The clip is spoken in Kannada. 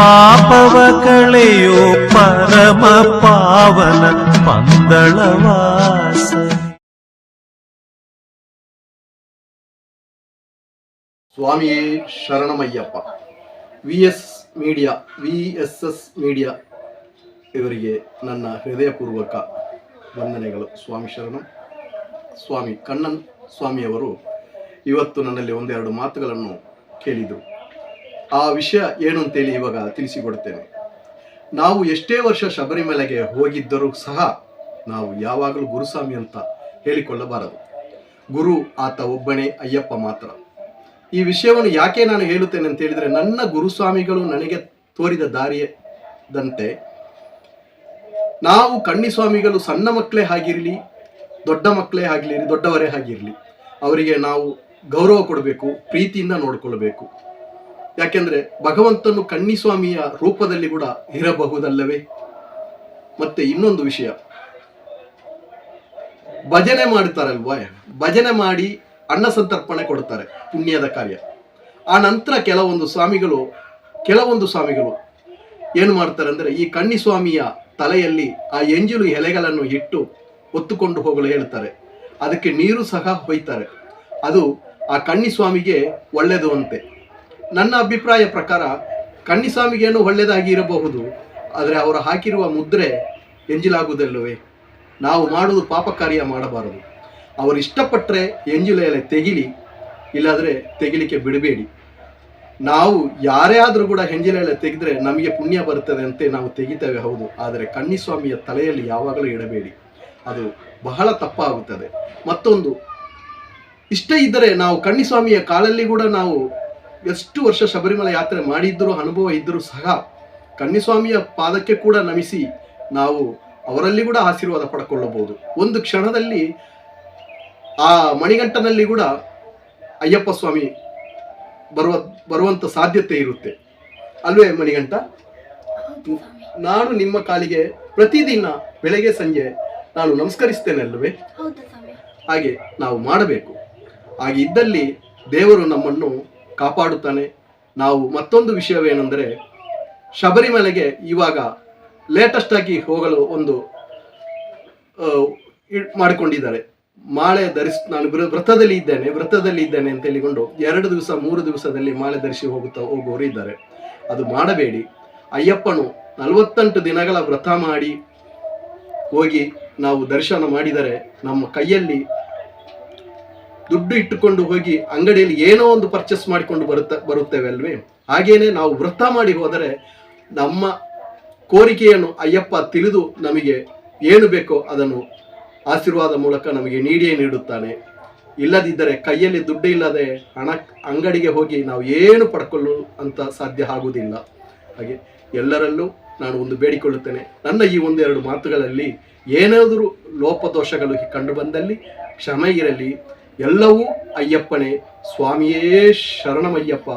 ಪಾಪವ ಕಳೆಯೋ ಪರಮ ಪಾವನ ಪಂದಳವಾಸ ಸ್ವಾಮಿಯೇ ಶರಣಮಯ್ಯಪ್ಪ. V S media V S S media ಇವರಿಗೆ ನನ್ನ ಹೃದಯಪೂರ್ವಕ ವಂದನೆಗಳು. ಸ್ವಾಮಿ ಶರಣಂ. ಸ್ವಾಮಿ ಕಣ್ಣನ್ ಸ್ವಾಮಿಯವರು ಇವತ್ತು ನನ್ನಲ್ಲಿ ಒಂದೆರಡು ಮಾತುಗಳನ್ನು ಕೇಳಿದರು. ಆ ವಿಷಯ ಏನು ಅಂತೇಳಿ ಇವಾಗ ತಿಳಿಸಿಕೊಡ್ತೇನೆ. ನಾವು ಎಷ್ಟೇ ವರ್ಷ ಶಬರಿಮಲೆಗೆ ಹೋಗಿದ್ದರೂ ಸಹ ನಾವು ಯಾವಾಗಲೂ ಗುರುಸ್ವಾಮಿ ಅಂತ ಹೇಳಿಕೊಳ್ಳಬಾರದು. ಗುರು, ಆತ ಒಬ್ಬನೇ, ಅಯ್ಯಪ್ಪ ಮಾತ್ರ. ಈ ವಿಷಯವನ್ನು ಯಾಕೆ ನಾನು ಹೇಳುತ್ತೇನೆ ಅಂತ ಹೇಳಿದರೆ, ನನ್ನ ಗುರುಸ್ವಾಮಿಗಳು ನನಗೆ ತೋರಿದ ದಾರಿಯದಂತೆ ನಾವು ಕಣ್ಣಿಸ್ವಾಮಿಗಳು ಸಣ್ಣ ಮಕ್ಕಳೇ ಆಗಿರಲಿ, ದೊಡ್ಡ ಮಕ್ಕಳೇ ಆಗಲಿ ದೊಡ್ಡವರೇ ಆಗಿರಲಿ, ಅವರಿಗೆ ನಾವು ಗೌರವ ಕೊಡಬೇಕು, ಪ್ರೀತಿಯಿಂದ ನೋಡಿಕೊಳ್ಬೇಕು. ಯಾಕೆಂದ್ರೆ ಭಗವಂತನು ಕಣ್ಣಿಸ್ವಾಮಿಯ ರೂಪದಲ್ಲಿ ಕೂಡ ಇರಬಹುದಲ್ಲವೇ? ಮತ್ತೆ ಇನ್ನೊಂದು ವಿಷಯ. ಭಜನೆ ಮಾಡ್ತಾರಲ್ವಾ? ಭಜನೆ ಮಾಡಿ ಅನ್ನ ಸಂತರ್ಪಣೆ ಕೊಡ್ತಾರೆ ಪುಣ್ಯದ ಕಾರ್ಯ. ಆ ನಂತರ ಕೆಲವೊಂದು ಸ್ವಾಮಿಗಳು ಕೆಲವೊಂದು ಸ್ವಾಮಿಗಳು ಏನು ಮಾಡ್ತಾರೆ ಅಂದರೆ ಈ ಕಣ್ಣಿಸ್ವಾಮಿಯ ತಲೆಯಲ್ಲಿ ಆ ಎಂಜಿಲು ಎಲೆಗಳನ್ನು ಇಟ್ಟು ಹೊತ್ತುಕೊಂಡು ಹೋಗಲು ಹೇಳ್ತಾರೆ. ಅದಕ್ಕೆ ನೀರು ಸಹ ಹೊಯ್ತಾರೆ. ಅದು ಆ ಕಣ್ಣಿಸ್ವಾಮಿಗೆ ಒಳ್ಳೆಯದು ಅಂತೆ. ನನ್ನ ಅಭಿಪ್ರಾಯ ಪ್ರಕಾರ ಕಣ್ಣಿಸ್ವಾಮಿಗೇನು ಒಳ್ಳೆಯದಾಗಿ ಇರಬಹುದು, ಆದರೆ ಅವರು ಹಾಕಿರುವ ಮುದ್ರೆ ಎಂಜಿಲಾಗುವುದಲ್ಲವೇ? ನಾವು ಮಾಡುವುದು ಪಾಪ ಕಾರ್ಯ ಮಾಡಬಾರದು. ಅವರು ಇಷ್ಟಪಟ್ಟರೆ ಎಂಜಿಲೆಯಲ್ಲಿ ತೆಗಿಲಿ, ಇಲ್ಲಾದರೆ ತೆಗಿಲಿಕ್ಕೆ ಬಿಡಬೇಡಿ. ನಾವು ಯಾರೇ ಆದರೂ ಕೂಡ ಹೆಂಜಿಲ ಎಲೆ ತೆಗೆದ್ರೆ ನಮಗೆ ಪುಣ್ಯ ಬರುತ್ತದೆ ಅಂತೆ ನಾವು ತೆಗಿತೇವೆ, ಹೌದು. ಆದರೆ ಕಣ್ಣಿಸ್ವಾಮಿಯ ತಲೆಯಲ್ಲಿ ಯಾವಾಗಲೂ ಇಡಬೇಡಿ. ಅದು ಬಹಳ ತಪ್ಪಾಗುತ್ತದೆ. ಮತ್ತೊಂದು, ಇಷ್ಟ ಇದ್ದರೆ ನಾವು ಕಣ್ಣಿಸ್ವಾಮಿಯ ಕಾಲಲ್ಲಿ ಕೂಡ ನಾವು ಎಷ್ಟು ವರ್ಷ ಶಬರಿಮಲೆ ಯಾತ್ರೆ ಮಾಡಿದ್ದರೂ ಅನುಭವ ಇದ್ದರೂ ಸಹ ಕನ್ನಿಸ್ವಾಮಿಯ ಪಾದಕ್ಕೆ ಕೂಡ ನಮಿಸಿ ನಾವು ಅವರಲ್ಲಿ ಕೂಡ ಆಶೀರ್ವಾದ ಪಡ್ಕೊಳ್ಳಬಹುದು. ಒಂದು ಕ್ಷಣದಲ್ಲಿ ಆ ಮಣಿಗಂಟನಲ್ಲಿ ಕೂಡ ಅಯ್ಯಪ್ಪ ಸ್ವಾಮಿ ಬರುವ ಬರುವಂಥ ಸಾಧ್ಯತೆ ಇರುತ್ತೆ. ಅಲ್ವೇ ಮಣಿಗಂಟ ನಾನು ನಿಮ್ಮ ಕಾಲಿಗೆ ಪ್ರತಿದಿನ ಬೆಳಗ್ಗೆ ಸಂಜೆ ನಾನು ನಮಸ್ಕರಿಸ್ತೇನೆ ಅಲ್ವೇ? ಹಾಗೆ ನಾವು ಮಾಡಬೇಕು. ಹಾಗೆ ಇದ್ದಲ್ಲಿ ದೇವರು ನಮ್ಮನ್ನು ಕಾಪಾಡುತ್ತಾನೆ. ನಾವು ಮತ್ತೊಂದು ವಿಷಯವೇನೆಂದರೆ, ಶಬರಿಮಲೆಗೆ ಇವಾಗ ಲೇಟೆಸ್ಟ್ ಆಗಿ ಹೋಗಲು ಒಂದು ಮಾಡಿಕೊಂಡಿದ್ದಾರೆ. ಮಾಳೆ ಧರಿಸ್, ನಾನು ವ್ರ- ವ್ರತದಲ್ಲಿ ಇದ್ದೇನೆ ವ್ರತದಲ್ಲಿ ಇದ್ದೇನೆ ಅಂತ ಹೇಳಿಕೊಂಡು ಎರಡು ದಿವಸ, ಮೂರು ದಿವಸದಲ್ಲಿ ಮಾಳೆ ಧರಿಸಿ ಹೋಗುತ್ತಾ ಹೋಗುವವರು ಇದ್ದಾರೆ. ಅದು ಮಾಡಬೇಡಿ. ಅಯ್ಯಪ್ಪನು ನಲವತ್ತೆಂಟು ದಿನಗಳ ವ್ರತ ಮಾಡಿ ಹೋಗಿ ನಾವು ದರ್ಶನ ಮಾಡಿದರೆ ನಮ್ಮ ಕೈಯಲ್ಲಿ ದುಡ್ಡು ಇಟ್ಟುಕೊಂಡು ಹೋಗಿ ಅಂಗಡಿಯಲ್ಲಿ ಏನೋ ಒಂದು ಪರ್ಚೇಸ್ ಮಾಡಿಕೊಂಡು ಬರುತ್ತ ಬರುತ್ತೇವೆ ಅಲ್ವೇ ಹಾಗೇನೆ ನಾವು ವ್ರತ ಮಾಡಿ ಹೋದರೆ ನಮ್ಮ ಕೋರಿಕೆಯನ್ನು ಅಯ್ಯಪ್ಪ ತಿಳಿದು ನಮಗೆ ಏನು ಬೇಕೋ ಅದನ್ನು ಆಶೀರ್ವಾದ ಮೂಲಕ ನಮಗೆ ನೀಡಿಯೇ ನೀಡುತ್ತಾನೆ. ಇಲ್ಲದಿದ್ದರೆ ಕೈಯಲ್ಲಿ ದುಡ್ಡು ಇಲ್ಲದೆ ಹಣ, ಅಂಗಡಿಗೆ ಹೋಗಿ ನಾವು ಏನು ಪಡ್ಕೊಳ್ಳು ಅಂತ ಸಾಧ್ಯ ಆಗುವುದಿಲ್ಲ. ಹಾಗೆ ಎಲ್ಲರಲ್ಲೂ ನಾನು ಒಂದು ಬೇಡಿಕೊಳ್ಳುತ್ತೇನೆ, ನನ್ನ ಈ ಒಂದೆರಡು ಮಾತುಗಳಲ್ಲಿ ಏನಾದರೂ ಲೋಪದೋಷಗಳು ಕಂಡು ಬಂದಲ್ಲಿ ಕ್ಷಮೆ ಇರಲಿ ಎಲ್ಲವೂ ಅಯ್ಯಪ್ಪನೇ. ಸ್ವಾಮಿಯೇ ಶರಣಮಯ್ಯಪ್ಪ.